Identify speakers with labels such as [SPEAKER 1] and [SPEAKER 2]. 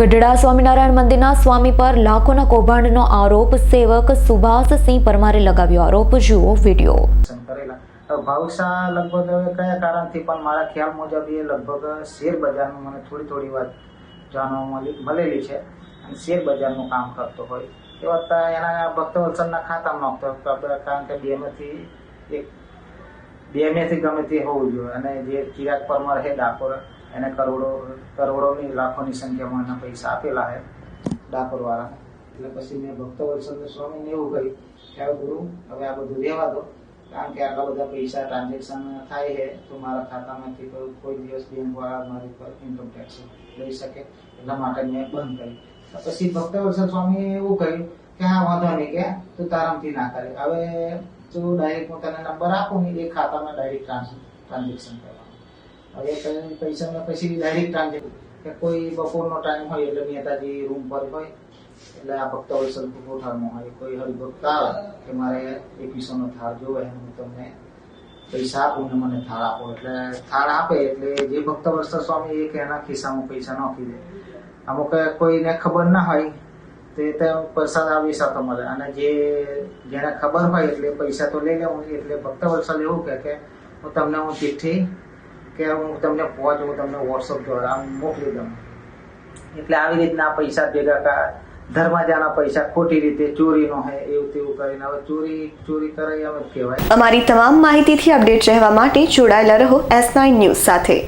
[SPEAKER 1] ગઢડા સ્વામિનારાયણ મંદિરના સ્વામી પર લાખોના કૌભાંડનો આરોપ, સેવક સુભાષસિંહ પરમારે લગાવ્યો આરોપ. જુઓ વીડિયો.
[SPEAKER 2] ભાવસા લગભગ કયા કારણથી, પણ મારા ખ્યાલ મુજબ એ લગભગ શેર બજારનું મને થોડી થોડી વાત જાણવા મળી, મળેલી છે. અને શેર બજારનું કામ કરતો હોય. એ વખતે એના ભક્તવત્સલના ખાતામાં નાખતો કારણ કે બેમેથી એક, બેમેથી ગમે તે હોવું જોઈએ. અને જે ચિરાગ પરમાર છે ડાકોર એને કરોડો, કરોડોની લાખોની સંખ્યામાં એના પૈસા આપેલા હે ડાકોરવાળા. એટલે પછી મેં ભક્તવત્સલ સ્વામીને એવું કહ્યું કે, હવે ગુરુ, હવે આ બધું રહેવા દો. કારણ કે આટલા બધા પૈસા ટ્રાન્ઝેક્શન થાય છે, તો મારા ખાતામાંથી કોઈ દિવસ બેંક વાળા મારી પર ઇન્કમ ટેક્સ લઈ શકે. એટલા માટે મેં બંધ કરી પછી પછી ભક્તવત્સલ સ્વામીએ એવું કહ્યું કે, હા, વાંધો નહીં કે, તું તારામથી ના કરે. હવે જો ડાયરેક્ટ હું તને નંબર આપું ને, એ ખાતામાં ડાયરેક્ટ ટ્રાન્ઝેક્શન કરવાનું હવે એ પૈસા પછી ડાયરેક્ટ ટ્રાન્ઝેક્શન કે કોઈ બપોરનો ટાઈમ હોય એટલે નેતાજી રૂમ પર હોય, એટલે આ ભક્ત વત્સલ કોઠારમાં હોય, કોઈ હરિભક્ત આવે કે મારે એકવીસો નો થાળ જોવે હું તમને પૈસા આપું ને મને થાળ આપો. એટલે થાળ આપે એટલે જે ભક્ત વર્ષ સ્વામી એક એના ખિસ્સામાં પૈસા નાખી દે. અમુક કોઈને ખબર ના હોય તે તે પ્રસાદ આવી સાથે મળે અને જે જેને ખબર હોય એટલે પૈસા તો લઈ લેવું. એટલે ભક્ત વત્સલ એવું કે હું તમને હું ચિઠ્ઠી કે હું તમને પહોંચ હું તમને વોટ્સઅપ દ્વારા મોકલી દઉં. એટલે આવી રીતના પૈસા ભેગા કા ધર્માજાના પૈસા ખોટી રીતે ચોરીનો હે એવું તેવું કરીને હવે ચોરી ચોરી કરે એમ કહેવાય.
[SPEAKER 1] અમારી તમામ માહિતીથી અપડેટ રહેવા માટે જોડાયેલા રહો એસ નાઇન ન્યૂઝ સાથે.